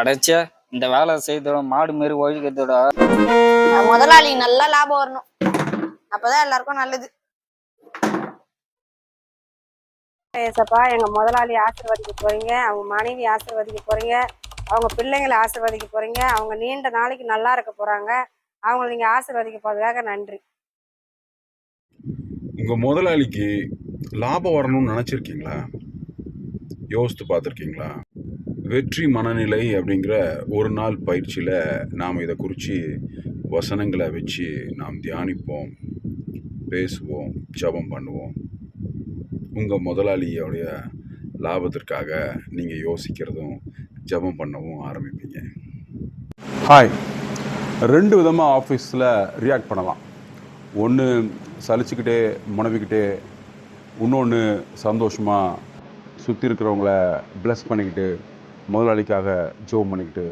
அடைச்சே இந்த வேலை செய்தோட மாடு மாரி ஒழிக்கிறதோட முதலாளி நல்லா லாபம் வரணும். அப்பதான் எல்லாருக்கும் நல்லது. ஏசப்பா எங்க முதலாளி ஆசீர்வதிக்க போறீங்க அவங்க மனைவி ஆசீர்வதிக்க போறீங்க அவங்க பிள்ளைங்களை ஆசீர்வதிக்க போறீங்க அவங்க நீண்ட நாளைக்கு நல்லா இருக்க போறாங்க. அவங்கள நீங்க ஆசீர்வதிக்க போறதுக்காக நன்றி. உங்க முதலாளிக்கு லாபம் வரணும்னு நினைச்சிருக்கீங்களா? யோசித்து பார்த்துருக்கீங்களா? வெற்றி மனநிலை அப்படிங்கிற ஒரு நாள் பயிற்சியில் நாம் இதை குறித்து வசனங்களை வச்சு நாம் தியானிப்போம் பேசுவோம் ஜெபம் பண்ணுவோம். உங்கள் முதலாளியோடைய லாபத்திற்காக நீங்கள் யோசிக்கிறதும் ஜெபம் பண்ணவும் ஆரம்பிப்பீங்க. ஹாய் ரெண்டு விதமாக ஆஃபீஸில் ரியாக்ட் பண்ணலாம். ஒன்று சலிச்சுக்கிட்டே முனவிக்கிட்டே இன்னொன்று சந்தோஷமாக சுற்றி இருக்கிறவங்கள ப்ளஸ் பண்ணிக்கிட்டு முதலாளிக்காக ஜோம் பண்ணிக்கிட்டு